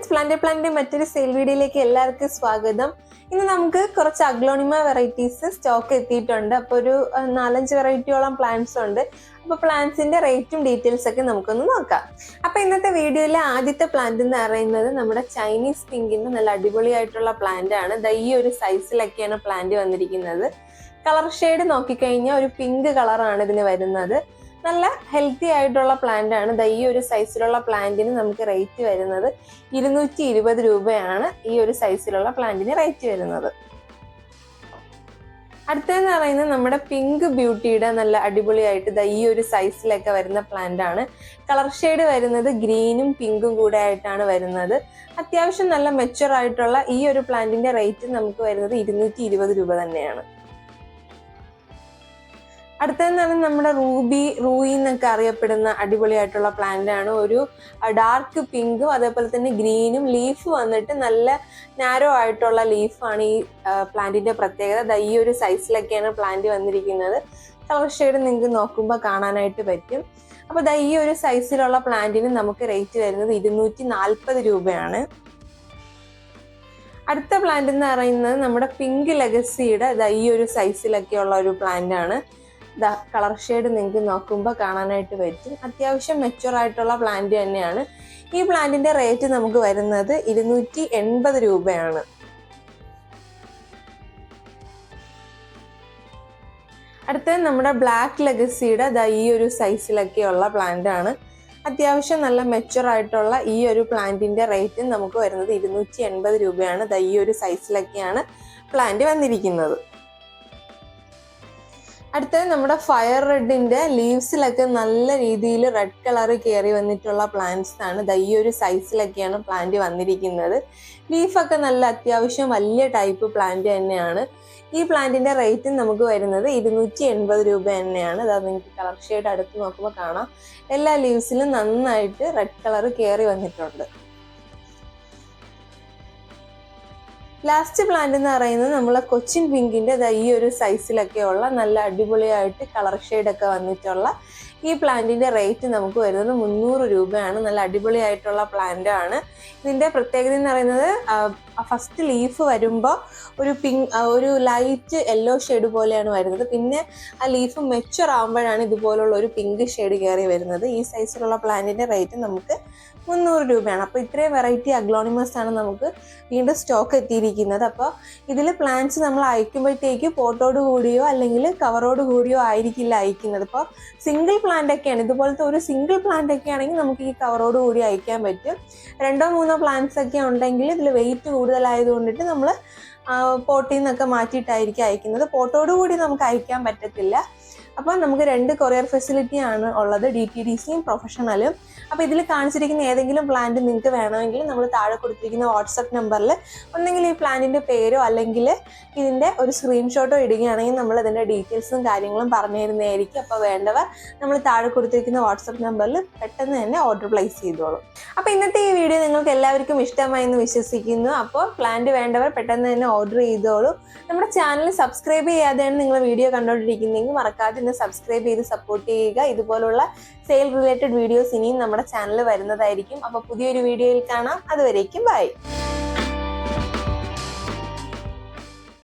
Friends plant പ്ലാന്റിന്റെ മറ്റൊരു sale വീഡിയോയിലേക്ക് എല്ലാവർക്കും സ്വാഗതം. ഇന്ന് നമുക്ക് കുറച്ച് അഗ്ലോണിമ വെറൈറ്റീസ് സ്റ്റോക്ക് എത്തിയിട്ടുണ്ട്. അപ്പോൾ ഒരു നാലഞ്ച് വെറൈറ്റിയോളം പ്ലാന്റ്സ് ഉണ്ട്. അപ്പോൾ പ്ലാന്റ്സിന്റെ റേറ്റും ഡീറ്റെയിൽസ് ഒക്കെ നമുക്കൊന്ന് നോക്കാം. അപ്പോൾ ഇന്നത്തെ വീഡിയോയിലെ ആദ്യത്തെ പ്ലാന്റ് എന്ന് പറയുന്നത് നമ്മുടെ ചൈനീസ് പിങ്കിന്റെ നല്ല അടിപൊളിയായിട്ടുള്ള പ്ലാന്റ് ആണ്. ഈ ഒരു സൈസിലൊക്കെയാണ് പ്ലാന്റ് വന്നിരിക്കുന്നത്. കളർ ഷെയ്ഡ് നോക്കിക്കഴിഞ്ഞാൽ ഒരു പിങ്ക് കളറാണ് ഇതിന് വരുന്നത്. നല്ല ഹെൽത്തി ആയിട്ടുള്ള പ്ലാന്റ് ആണ്. ഈ ഒരു സൈസിലുള്ള പ്ലാന്റിന് നമുക്ക് റേറ്റ് വരുന്നത് ഇരുന്നൂറ്റി ഇരുപത് രൂപയാണ് ഈ ഒരു സൈസിലുള്ള പ്ലാന്റിന് റേറ്റ് വരുന്നത്. അടുത്തതെന്ന് പറയുന്നത് നമ്മുടെ പിങ്ക് ബ്യൂട്ടിയുടെ നല്ല അടിപൊളിയായിട്ട് ദാ ഈ ഒരു സൈസിലൊക്കെ വരുന്ന പ്ലാന്റ് ആണ്. കളർ ഷെയ്ഡ് വരുന്നത് ഗ്രീനും പിങ്കും കൂടെ ആയിട്ടാണ് വരുന്നത്. അത്യാവശ്യം നല്ല മെച്ചുവർ ആയിട്ടുള്ള ഈ ഒരു പ്ലാന്റിന്റെ റേറ്റ് നമുക്ക് വരുന്നത് ഇരുന്നൂറ്റി രൂപ തന്നെയാണ്. അടുത്തതെന്നാണ് നമ്മുടെ റൂബി റൂയി എന്നൊക്കെ അറിയപ്പെടുന്ന അടിപൊളിയായിട്ടുള്ള പ്ലാന്റ് ആണ്. ഒരു ഡാർക്ക് പിങ്കും അതേപോലെ തന്നെ ഗ്രീനും ലീഫ് വന്നിട്ട് നല്ല നാരോ ആയിട്ടുള്ള ലീഫാണ് ഈ പ്ലാന്റിന്റെ പ്രത്യേകത. ഈ ഒരു സൈസിലൊക്കെയാണ് പ്ലാന്റ് വന്നിരിക്കുന്നത്. കളർ ഷെയ്ഡ് നിങ്ങൾക്ക് നോക്കുമ്പോൾ കാണാനായിട്ട് പറ്റും. അപ്പോൾ ദാ ഈ ഒരു സൈസിലുള്ള പ്ലാന്റിന് നമുക്ക് റേറ്റ് വരുന്നത് ഇരുന്നൂറ്റി നാൽപ്പത് രൂപയാണ്. അടുത്ത പ്ലാന്റ് എന്ന് പറയുന്നത് നമ്മുടെ പിങ്ക് ലെഗസിയുടെ ദാ ഈ ഒരു സൈസിലൊക്കെയുള്ള ഒരു പ്ലാന്റ് ആണ്. കളർ ഷെയ്ഡ് നിങ്ങൾക്ക് നോക്കുമ്പോൾ കാണാനായിട്ട് പറ്റും. അത്യാവശ്യം മെച്ചുവർ ആയിട്ടുള്ള പ്ലാന്റ് തന്നെയാണ്. ഈ പ്ലാന്റിന്റെ റേറ്റ് നമുക്ക് വരുന്നത് ഇരുന്നൂറ്റി എൺപത് രൂപയാണ്. അടുത്തത് നമ്മുടെ ബ്ലാക്ക് ലെഗസിയുടെ ഈ ഒരു സൈസിലൊക്കെയുള്ള പ്ലാന്റ് ആണ്. അത്യാവശ്യം നല്ല മെച്ചുവർ ആയിട്ടുള്ള ഈ ഒരു പ്ലാന്റിന്റെ റേറ്റ് നമുക്ക് വരുന്നത് ഇരുന്നൂറ്റി എൺപത് രൂപയാണ് ദാ ഈ ഒരു സൈസിലൊക്കെയാണ് പ്ലാന്റ് വന്നിരിക്കുന്നത്. അടുത്തത് നമ്മുടെ ഫയർ റെഡിന്റെ ലീവ്സിലൊക്കെ നല്ല രീതിയിൽ റെഡ് കളർ കയറി വന്നിട്ടുള്ള പ്ലാന്റ്സ് ആണ്. ഈ ഒരു സൈസിലൊക്കെയാണ് പ്ലാന്റ് വന്നിരിക്കുന്നത്. ലീഫൊക്കെ നല്ല അത്യാവശ്യം വലിയ ടൈപ്പ് പ്ലാന്റ് തന്നെയാണ്. ഈ പ്ലാന്റിന്റെ റേറ്റ് നമുക്ക് വരുന്നത് ഇരുന്നൂറ്റി എൺപത് രൂപ തന്നെയാണ്. അതായത് നിങ്ങൾക്ക് കളർ ഷെയ്ഡ് അടുത്ത് നോക്കുമ്പോൾ കാണാം. എല്ലാ ലീവ്സിലും നന്നായിട്ട് റെഡ് കളർ കയറി വന്നിട്ടുണ്ട്. ലാസ്റ്റ് പ്ലാന്റ് എന്ന് പറയുന്നത് നമ്മളെ കൊച്ചിൻ പിങ്കിന്റെ ദാ ഈ ഒരു സൈസിലൊക്കെയുള്ള നല്ല അടിപൊളിയായിട്ട് കളർ ഷെയ്ഡൊക്കെ വന്നിട്ടുള്ള ഈ പ്ലാന്റിന്റെ റേറ്റ് നമുക്ക് വരുന്നത് മുന്നൂറ് രൂപയാണ്. നല്ല അടിപൊളിയായിട്ടുള്ള പ്ലാന്റ് ആണ്. ഇതിന്റെ പ്രത്യേകത എന്ന് പറയുന്നത് ഫസ്റ്റ് ലീഫ് വരുമ്പോൾ ഒരു പിങ്ക് ഒരു ലൈറ്റ് യെല്ലോ ഷെയ്ഡ് പോലെയാണ് വരുന്നത്. പിന്നെ ആ ലീഫ് മെച്ചുർ ആകുമ്പോഴാണ് ഇതുപോലുള്ള ഒരു പിങ്ക് ഷെയ്ഡ് കയറി വരുന്നത്. ഈ സൈസിലുള്ള പ്ലാന്റിന്റെ റേറ്റ് നമുക്ക് മുന്നൂറ് രൂപയാണ്. അപ്പോൾ ഇത്രയും വെറൈറ്റി അഗ്ലോണിമസ് ആണ് നമുക്ക് വീണ്ടും സ്റ്റോക്ക് എത്തിയിരിക്കുന്നത്. അപ്പോൾ ഇതിൽ പ്ലാന്റ്സ് നമ്മൾ അയക്കുമ്പോഴത്തേക്ക് പോട്ടോട് കൂടിയോ അല്ലെങ്കിൽ കവറോട് കൂടിയോ ആയിരിക്കില്ല അയക്കുന്നത്. ഇപ്പോൾ സിംഗിൾ പ്ലാന്റ് ഒക്കെയാണ്. ഇതുപോലത്തെ ഒരു സിംഗിൾ പ്ലാന്റ് ഒക്കെ ആണെങ്കിൽ നമുക്ക് ഈ കവറോട് കൂടി അയക്കാൻ പറ്റും. രണ്ടോ മൂന്നോ പ്ലാന്റ്സ് ഒക്കെ ഉണ്ടെങ്കിൽ ഇതിൽ വെയിറ്റ് കൂടുതലായത് കൊണ്ടിട്ട് നമ്മൾ പോട്ടിൽ നിന്നൊക്കെ മാറ്റിയിട്ടായിരിക്കും അയക്കുന്നത്. പോട്ടോട് കൂടി നമുക്ക് അയക്കാൻ പറ്റത്തില്ല. അപ്പോൾ നമുക്ക് രണ്ട് കൊറിയർ ഫെസിലിറ്റി ആണ് ഉള്ളത് ഡി ടി ഡി സിയും പ്രൊഫഷണലും അപ്പോൾ ഇതിൽ കാണിച്ചിരിക്കുന്ന ഏതെങ്കിലും പ്ലാന്റ് നിങ്ങൾക്ക് വേണമെങ്കിൽ നമ്മൾ താഴെ കൊടുത്തിരിക്കുന്ന വാട്സപ്പ് നമ്പറിൽ ഒന്നെങ്കിൽ ഈ പ്ലാന്റിന്റെ പേരോ അല്ലെങ്കിൽ ഇതിന്റെ ഒരു സ്ക്രീൻഷോട്ടോ ഇടുകയാണെങ്കിൽ നമ്മൾ ഇതിന്റെ ഡീറ്റെയിൽസും കാര്യങ്ങളും പറഞ്ഞു തരുന്നതായിരിക്കും. അപ്പോൾ വേണ്ടവർ നമ്മൾ താഴെ കൊടുത്തിരിക്കുന്ന വാട്സപ്പ് നമ്പറിൽ പെട്ടെന്ന് തന്നെ ഓർഡർ പ്ലേസ് ചെയ്തോളൂ. അപ്പോൾ ഇന്നത്തെ ഈ വീഡിയോ നിങ്ങൾക്ക് എല്ലാവർക്കും ഇഷ്ടമായി എന്ന് വിശ്വസിക്കുന്നു. അപ്പോൾ പ്ലാന്റ് വേണ്ടവർ പെട്ടെന്ന് തന്നെ ഓർഡർ ചെയ്തോളൂ. നമ്മുടെ ചാനൽ സബ്സ്ക്രൈബ് ചെയ്യാതെയാണ് നിങ്ങൾ വീഡിയോ കണ്ടുകൊണ്ടിരിക്കുന്നതെങ്കിൽ മറക്കാതെ തന്നെ സബ്സ്ക്രൈബ് ചെയ്ത് സപ്പോർട്ട് ചെയ്യുക. ഇതുപോലുള്ള സെയിൽ റിലേറ്റഡ് വീഡിയോസ് ഇനിയും നമ്മുടെ ചാനൽ വരുന്നതായിരിക്കും. അപ്പോൾ പുതിയൊരു വീഡിയോയിൽ കാണാം. അതുവരേക്കും ബൈ